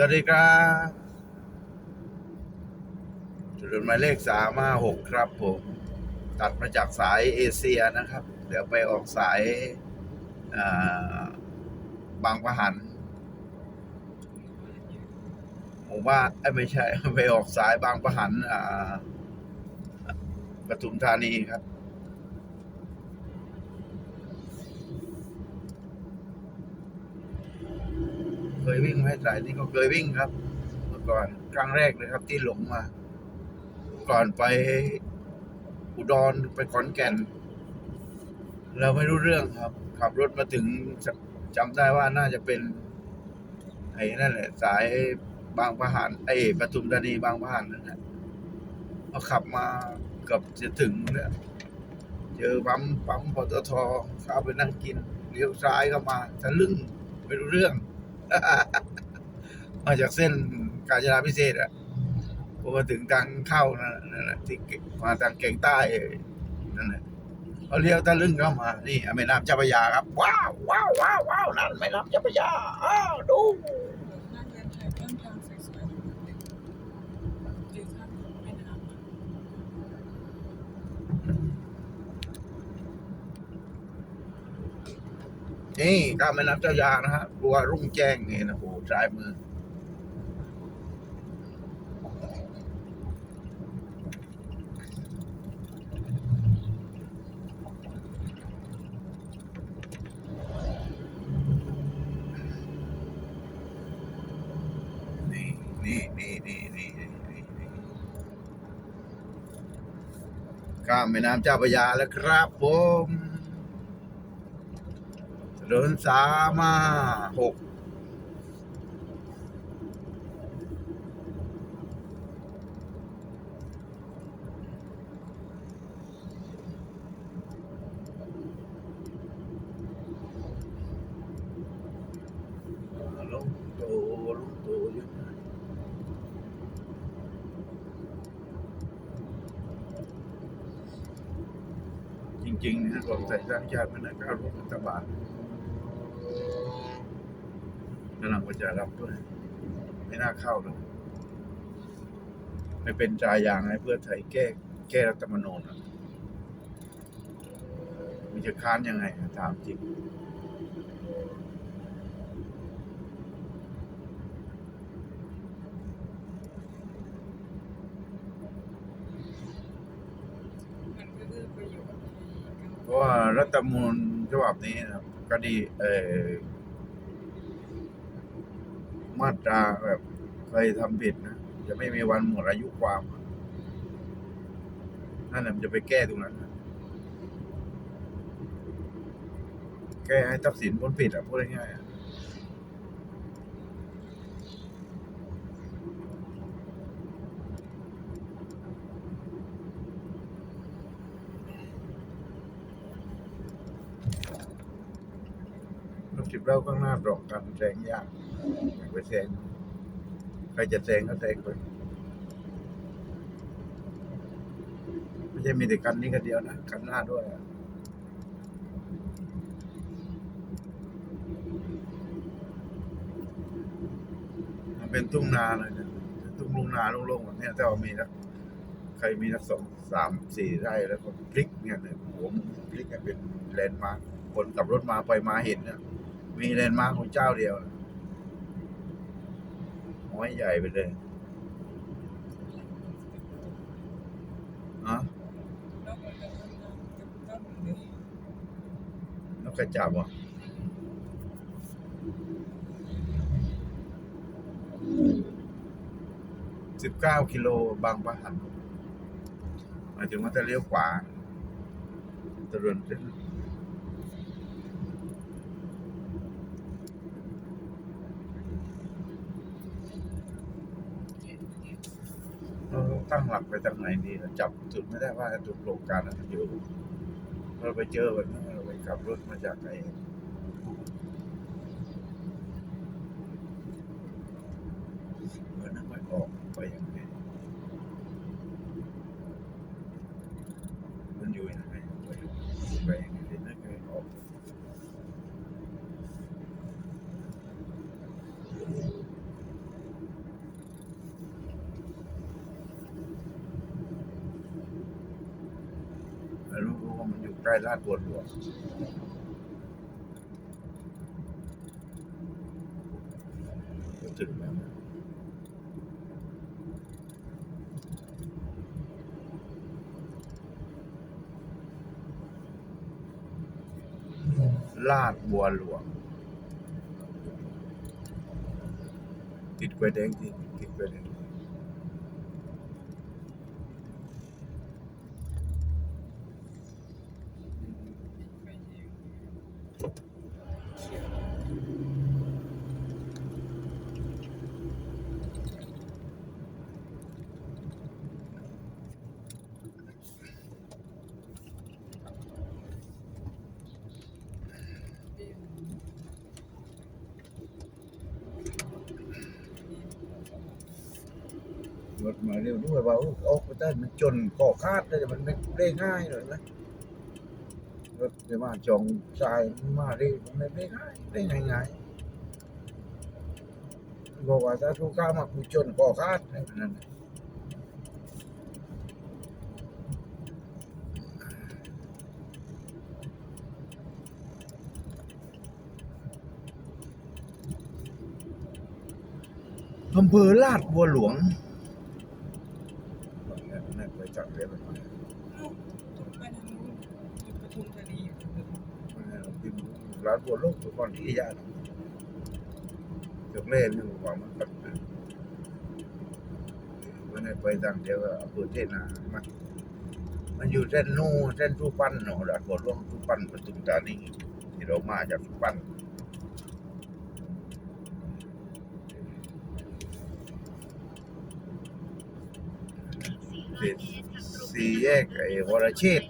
สวัสดีครับถนนหมายเลขสามห้าหกครับผม ตัดมาจากสายเอเชียนะครับ เดี๋ยวไปออกสายาบางปะหันผมว่าไม่ใช่ ไปออกสายบางปะหันอ่าปทุมธานีครับ เคยวิ่งไหมสายนี้ก็เคยวิ่งครับ เมื่อก่อนครั้งแรกเลยครับ ที่หลงมา ก่อนไปอุดรไปขอนแก่น เราไม่รู้เรื่องครับ ขับรถมาถึงจจำได้ว่าน่าจะเป็น ไอ้นั่นแหละ สายบางประหารไอ้ปทุมธานีบางประหารนั่นแหละพอขับมาเกือบจะถึงแล้วเจอปั๊มปั๊มปตทเข้าไปนั่งกินเลี้ยวซ้ายเข้ามาทะลึ่งไม่รู้เรื่อง มาจากเส้นกาญจนาพิเศษอะพอมาถึงทางเข้านั่นแหละที่มาทางเก่งใต้นั่นแหละเขาเลี้ยวตะลึงเข้ามา นี่แม่น้ำเจ้าพระยาครับ ว้าวว้าวว้าวว้าวนั่นแม่น้ำเจ้าพระยาอ้าวดู นี่ข้ามแม่น้ำเจ้ายานะฮะรัวรุ่งแจ้งนี่นะโอ้ซ้ายมือนี่นี่นี่นี่ข้ามแม่น้ำเจ้าพระยาแล้วครับผม ถนนสามห้าหกลุงตู่ลุงตู่อยู่ไหนจริงๆนะรวมไทยสร้างชาติเป็นนัการรวมรัฐบาล กำลังประชารับด้วย ไม่น่าเข้าเลยไม่เป็นจายางให้เพื่อไทยแก้แก้รัฐธรรมนูญอมันจะค้านยังไงถามจริงเพราะว่ารัฐธรรมนูญฉบับนี้นะครับก็ดีเออ มาตราแบบใครทำผิดนะจะไม่มีวันหมดอายุความนั่นแหละมันจะไปแก้ตรงนั้นนะแก้ให้ทักษิณพ้นผิดอะพูดง่ายๆอะรถสิบเล่าข้างหน้าตรงกันแซงยาก ไปแซงใครจะแซงก็แซงไปไม่ใช่มีแต่คันนี้คันเดียวนะคันหน้าด้วยมันเป็นทุ่งนาเลยนี่ยทุ่งลุงนาโล่งๆแบบนี้ยแต่ว่ามีนะใครมีนักสองสามสี่ไร่แล้วก็พลิกเนี่ยเนี่ยผมพลิกให้เป็นแลนด์มาร์คคนขับรถมาไปมาเห็นเนี่ยมีแลนด์มาร์คของเจ้าเดียวนะ ห้อยใหญ่ไปเลยฮะนก็ต้นน้ำกับต้นเลยนกกระจับอะสิบเก้ากิโลบางประหันหมายถึงว่าจะเลี้ยวขวาถนนเส้นเรา ตั้งหลักไปทางไหนดีเราจับจุดไม่ได้ว่าจุดโครงการนั้นมันอยู่เราไปเจอวันนั้นเราไปขับรถมาจากไหนวันนั้นไม่ออกไปอย่างไงมันอยู่ยังไงไปไปยังไงนั่นเคยออก ล้ๆลาดบัวหลวถึงแล้วลาดบัวหลวง ติดไฟแดงติดติดไฟแดง มาเร็วด้วยว่าออกไปได้มันจนก่อคาดได้มันไม่ได้ง่ายเลยนะรถจะมาจองทรายมาได้มันไม่ได้ง่ายได้ง่ายๆบอกว่าถ้าทุกข้ามากูจนก่อคาดได้นั่นอำเภอลาดบัวหลวง จับเรียบร้อยเอ้าไปทางนู้นจุดปทุมธานีอยู่ตรงนั้นร้านบัวโลกตัวก่อนที่ยากจกเล่นอยู่ความันปัดมันไปทางเดียวกับอำเภอเทนามันมันอยู่เส้นนู่เส้นทุปันเนาะร้านบัวโลกทุปันปทุมธานีที่เรามาจากทุปันเมตรทางตรง สี่แยกไอ้วรเชษฐ์